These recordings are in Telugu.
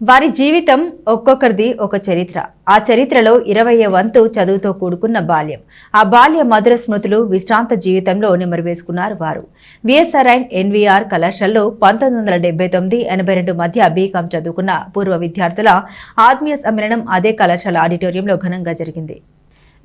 వారి జీవితం ఒక్కొక్కరిది ఒక చరిత్ర. ఆ చరిత్రలో ఇరవయ వంతు చదువుతో కూడుకున్న బాల్యం. ఆ బాల్య మధుర స్మృతులు విశ్రాంత జీవితంలో నిమరువేసుకున్నారు వారు. విఎస్ఆర్ అండ్ ఎన్వీఆర్ కళాశాలలో పంతొమ్మిది వందల డెబ్బై తొమ్మిది ఎనభై రెండు మధ్య బీకాం చదువుకున్న పూర్వ విద్యార్థుల ఆత్మీయ సమ్మేళనం అదే కళాశాల ఆడిటోరియంలో ఘనంగా జరిగింది.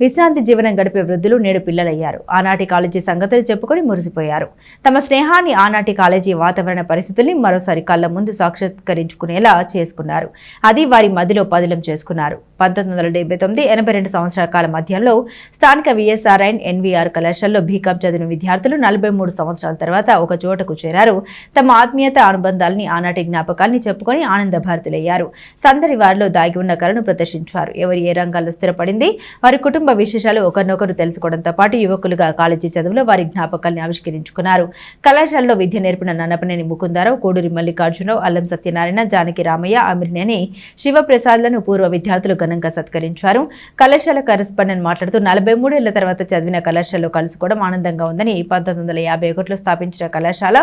విశ్రాంతి జీవనం గడిపే వృద్ధులు నేడు పిల్లలయ్యారు. ఆనాటి కాలేజీ సంగతులు చెప్పుకొని మురిసిపోయారు. తమ స్నేహాన్ని ఆనాటి కాలేజీ వాతావరణ పరిస్థితుల్ని మరోసారి కళ్ళ ముందు సాక్షాత్కరించుకునేలా చేసుకున్నారు. అది వారి మదిలో పదిలం చేసుకున్నారు. పంతొమ్మిది వందల డెబ్బై తొమ్మిది ఎనభై రెండు సంవత్సరాల కాల మధ్యంలో స్థానిక విఎస్ఆర్ అండ్ ఎన్వీఆర్ కళాశాలలో బీకామ్ చదివిన విద్యార్థులు నలభై మూడు సంవత్సరాల తర్వాత ఒక చోటకు చేరారు. తమ ఆత్మీయత అనుబంధాల్ని ఆనాటి జ్ఞాపకాల్ని చెప్పుకొని ఆనంద భారతులయ్యారు సందడి వారిలో దాగి ఉన్న కళను ప్రదర్శించారు. ఎవరు ఏ రంగాల్లో స్థిరపడింది? వారి కుటుంబ విశేషాలు ఒకరినొకరు తెలుసుకోవడంతో పాటు యువకులుగా కాలేజీ చదువులో వారి జ్ఞాపకాల్ని ఆవిష్కరించుకున్నారు. కళాశాలలో విద్య నేర్పిన నన్నపనేని ముకుందారావు కోడూరి మల్లికార్జునరావు అల్లం సత్యనారాయణ జానకి రామయ్య అమిర్నేని శివప్రసాద్లను పూర్వ విద్యార్థులు ఘనంగా సత్కరించారు. కళాశాల కరెస్పాండెంట్ మాట్లాడుతూ నలభై మూడేళ్ళ తర్వాత చదివిన కళాశాలలో కలుసుకోవడం ఆనందంగా ఉందని పంతొమ్మిది వందల యాభై ఒకటిలో స్థాపించిన కళాశాల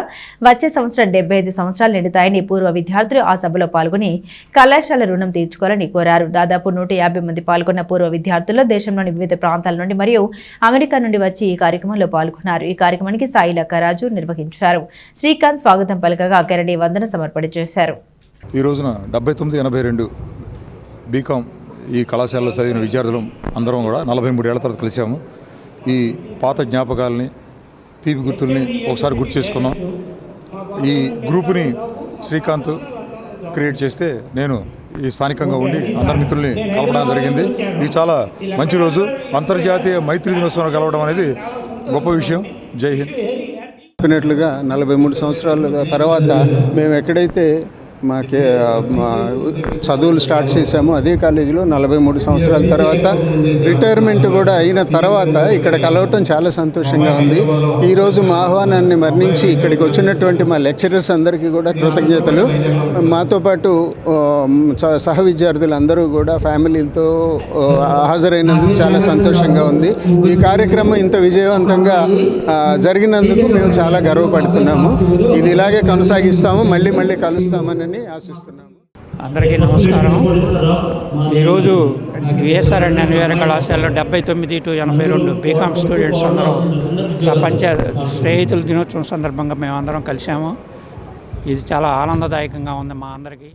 వచ్చే సంవత్సరం డెబ్బై ఐదు సంవత్సరాలు నిండుతాయని పూర్వ విద్యార్థులు ఆ సభలో పాల్గొని కళాశాల రుణం తీర్చుకోవాలని కోరారు. దాదాపు నూట యాభై మంది పాల్గొన్న పూర్వ విద్యార్థుల్లో దేశంలోని వివిధ ప్రాంతాల నుండి మరియు అమెరికా నుండి వచ్చి ఈ కార్యక్రమంలో పాల్గొన్నారు. ఈ కార్యక్రమానికి సాయి లక్కరాజు నిర్వహించారు. శ్రీకాంత్ స్వాగతం పలకగా కెరడి వందన సమర్పణ చేశారు. ఈ రోజున డెబ్బై తొమ్మిది ఎనభై రెండు బీకామ్ ఈ కళాశాలలో చదివిన విద్యార్థులు అందరం కూడా నలభై మూడు ఏళ్ళ తర్వాత కలిసాము ఈ పాత జ్ఞాపకాలని తీపి గుర్తుల్ని ఒకసారి గుర్తు చేసుకున్నాం ఈ గ్రూపుని శ్రీకాంత్ క్రియేట్ చేస్తే నేను ఈ స్థానికంగా ఉండి అందరి మిత్రుల్ని కలపడం జరిగింది. ఇది చాలా మంచి రోజు. అంతర్జాతీయ మైత్రి దినోత్సవం కలవడం అనేది గొప్ప విషయం. జై హింద్. చెప్పినట్లుగా నలభై మూడు సంవత్సరాల తర్వాత మేము ఎక్కడైతే మాకే మా చదువులు స్టార్ట్ చేశాము. అదే కాలేజీలో నలభై మూడు సంవత్సరాల తర్వాత రిటైర్మెంట్ కూడా అయిన తర్వాత ఇక్కడ కలవటం చాలా సంతోషంగా ఉంది. ఈరోజు మా ఆహ్వానాన్ని మరణించి ఇక్కడికి వచ్చినటువంటి మా లెక్చరర్స్ అందరికీ కూడా కృతజ్ఞతలు. మాతో పాటు స- సహ విద్యార్థులందరూ కూడా ఫ్యామిలీలతో హాజరైనందుకు చాలా సంతోషంగా ఉంది. ఈ కార్యక్రమం ఇంత విజయవంతంగా జరిగినందుకు మేము చాలా గర్వపడుతున్నాము. ఇది ఇలాగే కొనసాగిస్తాము. మళ్ళీ మళ్ళీ కలుస్తామని ఆశిస్తున్నాము. అందరికీ నమస్కారం. ఈరోజు విఎస్ఆర్ అండ్ ఎన్వీఆర్ కళాశాలలో డెబ్బై తొమ్మిది టు ఎనభై రెండు బీకామ్ స్టూడెంట్స్ అందరం ప్రపంచ స్నేహితుల దినోత్సవం సందర్భంగా మేము అందరం కలిసాము ఇది చాలా ఆనందదాయకంగా ఉంది మా అందరికీ.